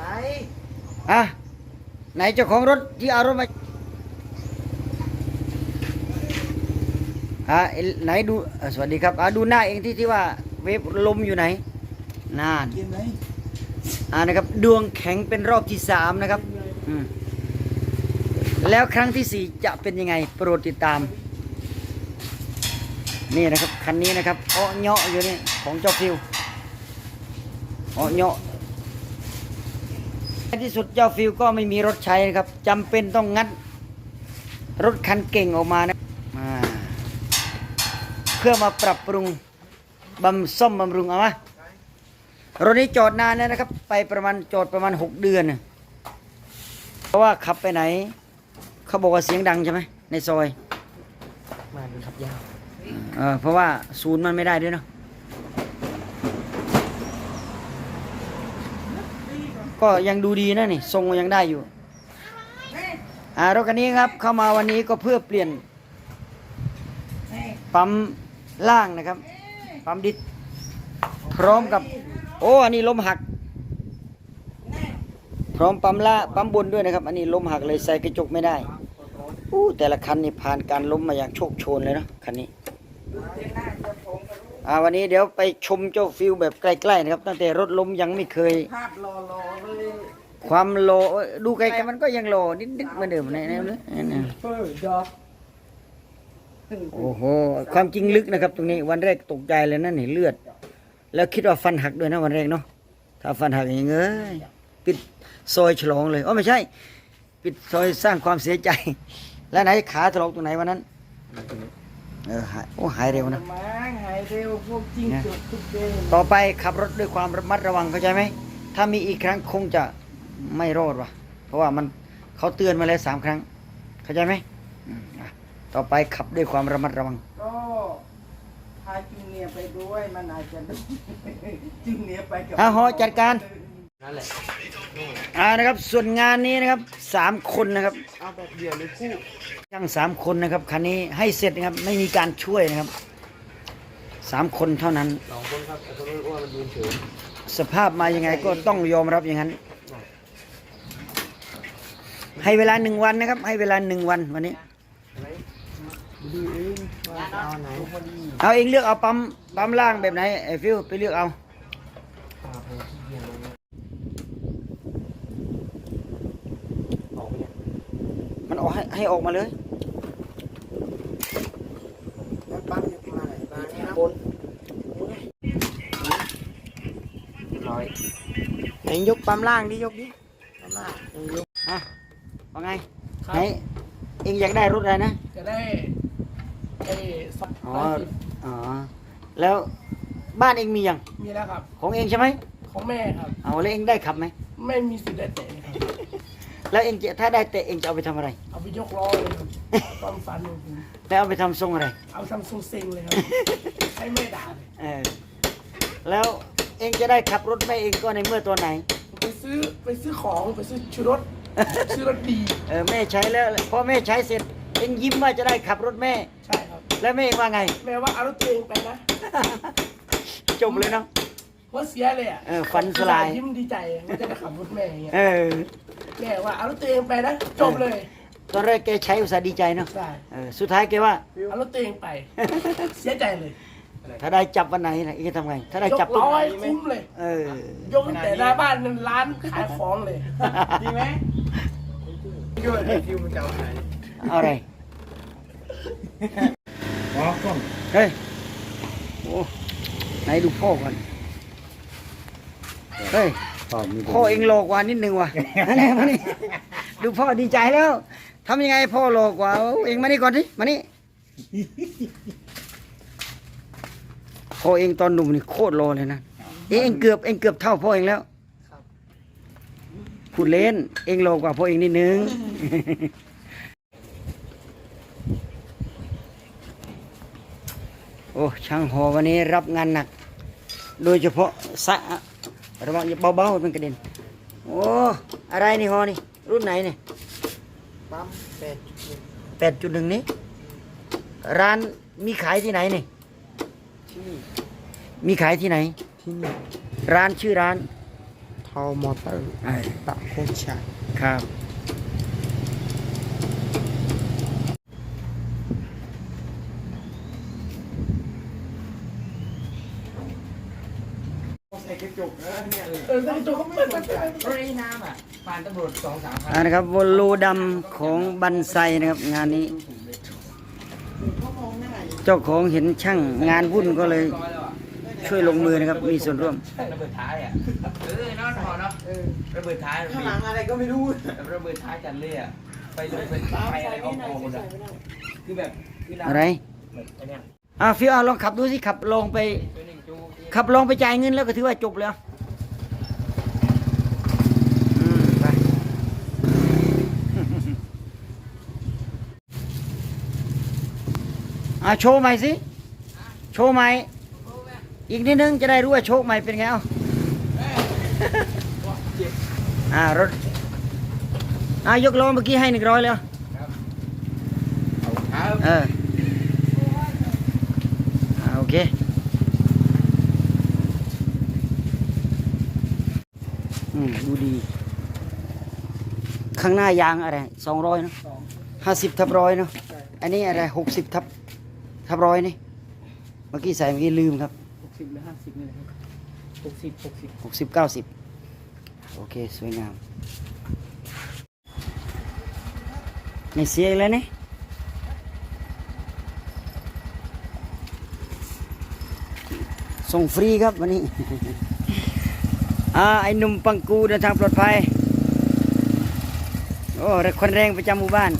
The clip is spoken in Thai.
ไหนอะไหนเจ้าของรถที่เอารถมาอะเอ็นไหนดูอะสวัสดีครับอะดูหน้าเองที่ที่ว่าเวฟลมอยู่ไหนนานกินไหมอ่านะครับ ดวงแข็งเป็นรอบที่สามนะครับอืมแล้วครั้งที่สี่จะเป็นยังไง โปรดติดตาม นี่นะครับ คันนี้นะครับอ้อเงาะอยู่นี่ ของเจ้าฟิวอ้อเงาะ ในที่สุดเจ้าฟิวก็ไม่มีรถใช้นะครับจำเป็นต้องงัดรถคันเก่งออกมานะมาเพื่อมาปรับปรุงบำซ่อมบำรุงเอามารถนี้จอดนานแล้วนะครับ ไปประมาณจอดประมาณหกเดือนน่ะเพราะว่าขับไปไหน เขาบอกว่าเสียงดังใช่ไหมในซอยมาดูครับยาว เออเพราะว่าศูนย์มันไม่ได้ด้วยเนาะ ก็ยังดูดีนะนี่ทรงยังได้อยู่อ่ารถคันนี้ครับเข้ามาวันนี้ก็เพื่อเปลี่ยนปั๊มล่างนะครับปั๊มดิสพร้อมกับ โอ้อันนี้ล้มหัก พร้อมปั๊มล่าปั๊มบนด้วยนะครับ อันนี้ล้มหักเลยใส่กระจกไม่ได้อู้แต่ละคันนี่ผ่านการล้มมาอย่างโชคโชนเลยนะคันนี้อ่าวันนี้เดี๋ยวไปชมเจ้าฟิลแบบใกล้ๆนะครับ ตั้งแต่รถล้มยังไม่เคยภาพรอรอๆเลย ความโลเอ้ยดูไกลๆมันก็ยังโลนิดๆเหมือนเดิมนะนะนะนะเฟอร์ดอกโอ้โหความจริงลึกนะครับ ตรงนี้วันแรกตกใจเลยนะนี่เลือด แล้วคิดว่าฟันหักด้วยนะวันแรกเนาะถ้าฟันหักอย่างเงี้ยปิดซอยฉลองเลยอ๋อไม่ใช่ ปิดซอยสร้างความเสียใจ แล้วไหนขาถลอกตรงไหนวันนั้นเออหายโอ้หายเร็วนะมาหายเร็วพวกจริงจุกทุกเกมต่อไปขับรถด้วยความระมัดระวังเข้าใจไหม ถ้ามีอีกครั้งคงจะไม่รอดว่ะเพราะว่ามันเขาเตือนมาแล้วสามครั้ง เข้าใจไหมอืมอะต่อไปขับด้วยความระมัดระวัง ก็พาจูเนียร์ไปด้วยมันอาจจะจูเนียร์ไปกับอะฮอจัดการนั่นแหละอ่านะครับส่วนงานนี้นะครับสามคนนะครับเอาแบบเดียวเลยคู่ช่างสามคนนะครับคันนี้ให้เสร็จนะครับไม่มีการช่วยนะครับสามคนเท่านั้นสองคนครับแต่คนอ้วนมันยืนเฉย สภาพมายังไงก็ต้องยอมรับอย่างนั้น ให้เวลาหนึ่งวันนะครับ ให้เวลาหนึ่งวันวันนี้ ดูเองว่าจะเอาไหนเอาเองเลือกเอาปั๊มปั๊มล่างแบบไหนไอ้ฟิวไปเลือกเอาออมันออกให้ให้ออกมาเลย แล้วปั๊มจะมาไหนมาเนี่ยนะบนร้อย ไหนยกปั๊มล่างดิยกดิปั๊มล่างยกอะว่าไงครับ ไหนเองอยากได้รถอะไรนะจะได้ไอ้สองอ๋อร้อยสิบอ๋อแล้วบ้านเองมียังมีแล้วครับ ของเองใช่ไหมของแม่ครับ เอาแล้วเองได้ขับไหมไม่มีสิทธิ์ได้เตะเลยครับแล้วเองจะถ้าได้แต่เองจะเอาไปทำอะไรเอาไปยกล้อเลยครับความฝันของผมแล้วเอาไปทำทรงอะไร เอาซัมซุงเซ็งเลยครับ ให้แม่ด่าเลยเออแล้ว เองจะได้ขับรถแม่เองก็ในเมื่อตัวไหน ไปซื้อไปซื้อของไปซื้อชุดรถซื้อรถดี เออแม่ใช้แล้วพอแม่ใช้เสร็จ เองยิ้มว่าจะได้ขับรถแม่ ใช่ครับ แล้วแม่เองว่าไง แม่ว่าเอารถตัวเองไปนะจบเลยเนาะว่าเสียเลยอะเออฝันสลายยิ้มดีใจว่าจะได้ขับรถแม่อย่างเงี้ยเออแม่ว่าเอารถตัวเองไปนะจบเลยตอนแรกแกใช้อุตส่าห์ดีใจเนาะใช่เออสุดท้ายแกว่าเอารถตัวเองไป เสียใจเลย ถ้าได้จับวันไหนนะเองจะทำไง ถ้าได้ยจับกปุ๊บร้อยคุ้มเลย เออ ยกตั้งแต่หน้าบ้านนั้นร้านขายของเลยดีไหมด้วยไอ้ฟิวมันจะเอาไหนเอาอะไรอ๋อกล้องเฮ้ยโอ้ไหนดูพ่อก่อนเฮ้ยพ่อเองโลกว่านิดนึงว่ะ มานี่มานี่ดูพ่อดีใจแล้วทำยังไงพ่อโลกว่าเองมานี่ก่อนสิมานี่ พ่อเองตอนหนุ่มนี่โคตรโลเลยนะเองเกือบเองเกือบเท่าพ่อเองแล้วพูดเล่น เองโลกว่าพ่อเองนิดนึงโอ้ช่างหอวันนี้รับงานหนัก โดยเฉพาะสะระวังอย่าเบาๆมันกระเด็นโอ้อะไรนี่หอนี่ รุ่นไหนนี่ปั๊มเป็ดแปดจุดหนึ่งนี้ ร้านมีขายที่ไหนนี่ ที่นี่มีขายที่ไหน ที่นี่ร้านชื่อร้านททอมอเตอร์ไอ้ ตะโคชัยครับใส่กระจกนะเนี่ยเออต้องตัวเขาไม่สนใจรถไอ้น้ำอะผ่านตำรวจสองสามพันอ่านะครับวอลลูดำของบันไซนะครับ งานนี้ จ้าของเห็นช่างงานวุ่นก็เลยร้อยแล้วอะช่วยลงมือนะครับ มีส่วนร่วม ระเบิดท้ายอะ เออนอนพอเนาะเออระเบิดท้ายข้างหลังอะไรก็ไม่รู้ระเบิดท้ายจันเลยอะ ไปเลยไปไปอะไรเอาโกหมดอะคือแบบคือน้ำอะไรแบบไอ้เนี่ยอ่าฟิวเอาลองขับดูสิขับลงไปตัวหนึ่งจูขับลงไปจ่ายเงินแล้วก็ถือว่าจบแล้วอืมไป อ่าโชว์ใหม่สิ โชว์ใหม่ อีกนิดนึงจะได้รู้ว่าโชคใหม่เป็นไงเอ้าอ่ารถอ่ายกล้อเมื่อกี้ให้หนึ่งร้อยแล้วเอาครับเอออ่าโอเคอืมดูดี ข้างหน้ายางอะไรสองร้อยเนอะห้าสิบทับร้อยเนาะอันนี้อะไรหกสิบทับ ทับร้อยนี่ เมื่อกี้ใส่เมื่อกี้ลืมครับหกสิบหรือห้าสิบนี่นะครับหกสิบหกสิบหกสิบเก้าสิบโอเค สวยงามไม่เสียอีกแล้วนี่ส่งฟรีครับวันนี้ อ่า ไอ้หนุ่มปังกูเดินทางปลอดภัย โอ้คนแรงประจำหมู่บ้าน